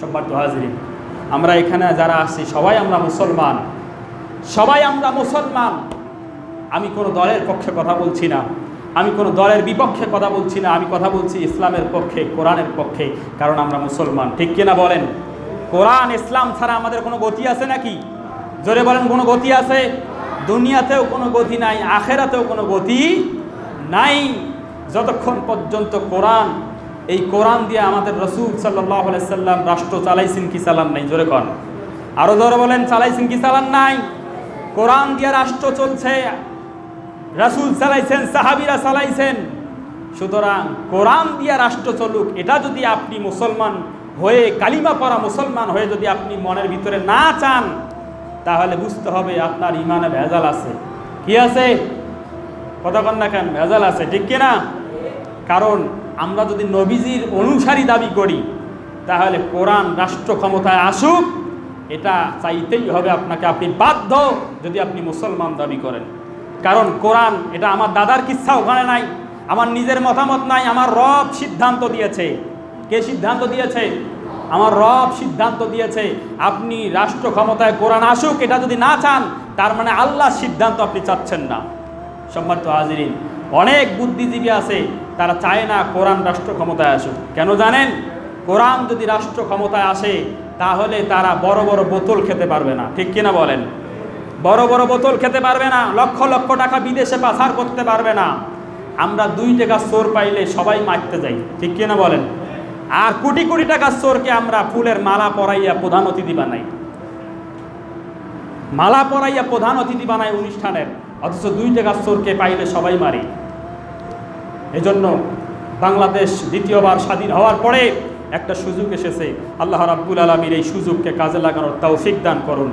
সম্মানিত হাজিরিন, আমরা এখানে যারা আছি, সবাই আমরা মুসলমান। সবাই আমরা মুসলমান। আমি কোনো দলের পক্ষে কথা বলছি না। আমি কোনো দলের বিপক্ষে কথা বলছি না। আমি কথা বলছি ইসলামের পক্ষে, কোরআনের পক্ষে, কারণ আমরা মুসলমান। ঠিক কিনা বলেন? কোরআন, ইসলাম ছাড়া আমাদের কোনো গতি আছে নাকি? জোরে বলেন, কোনো গতি আছে? দুনিয়াতেও কোনো গতি নাই, আখেরাতেও কোনো গতি নাই। যতক্ষণ পর্যন্ত কোরআন এই কোরআন দিয়ে আমাদের রসুল সাল্লাহ সাল্লাম রাষ্ট্র চালাইছেন কি চালান নাই? জোরে কন। আরও জোরে বলেন, চালাইছেন কি চালান নাই? কোরআন দিয়ে রাষ্ট্র চলছে, রাসুল চালাইছেন, সাহাবিরা চালাইছেন। সুতরাং কোরআন দিয়া রাষ্ট্র চলুক, এটা যদি আপনি মুসলমান হয়ে, কালিমা পড়া মুসলমান হয়ে যদি আপনি মনের ভিতরে না চান, তাহলে বুঝতে হবে আপনার ইমানে ভেজাল আছে। কি আছে? কতক্ষণ না কেন, ভেজাল আছে, ঠিক কিনা? কারণ আমরা যদি নবীজির অনুসারী দাবি করি, তাহলে কোরআন রাষ্ট্র ক্ষমতায় আসুক, এটা চাইতেই হবে আপনাকে। আপনি বাধ্য যদি আপনি মুসলমান দাবি করেন। কারণ কোরআন, এটা আমার দাদার কিচ্ছা ওখানে নাই, আমার নিজের মতামত নাই, আমার রব সিদ্ধান্ত দিয়েছে। কে সিদ্ধান্ত দিয়েছে? আমার রব সিদ্ধান্ত দিয়েছে, আপনি রাষ্ট্র ক্ষমতায় কোরআন আসুক, এটা যদি না চান, তার মানে আল্লাহ সিদ্ধান্ত আপনি চাচ্ছেন না। সম্মানিত হাজিরিন, অনেক বুদ্ধিজীবী আছে তারা চায় না কোরআন রাষ্ট্র ক্ষমতায় আসুক। কেন জানেন? কোরআন যদি রাষ্ট্র ক্ষমতায় আসে, তাহলে তারা বড় বড় বোতল খেতে পারবে না। ঠিক কিনা বলেন? বড় বড় বোতল খেতে পারবে না, লক্ষ লক্ষ টাকা বিদেশে পাচার করতে পারবে না। আমরা দুই টাকা চোর পাইলে সবাই মারতে যাই। ঠিক কিনা বলেন? আর কোটি কোটি টাকার চোরকে আমরা ফুলের মালা পরাইয়া প্রধান অতিথি বানাই। মালা পরাইয়া প্রধান অতিথি বানাই অনুষ্ঠানের। অথচ দুই টাকার চোরকে পাইলে সবাই মারি। এজন্য বাংলাদেশ দ্বিতীয়বার স্বাধীন হওয়ার পরে একটা সুযোগ এসেছে। আল্লাহ রাব্বুল আলমীর এই সুযোগকে কাজে লাগানোর তৌফিক দান করুন।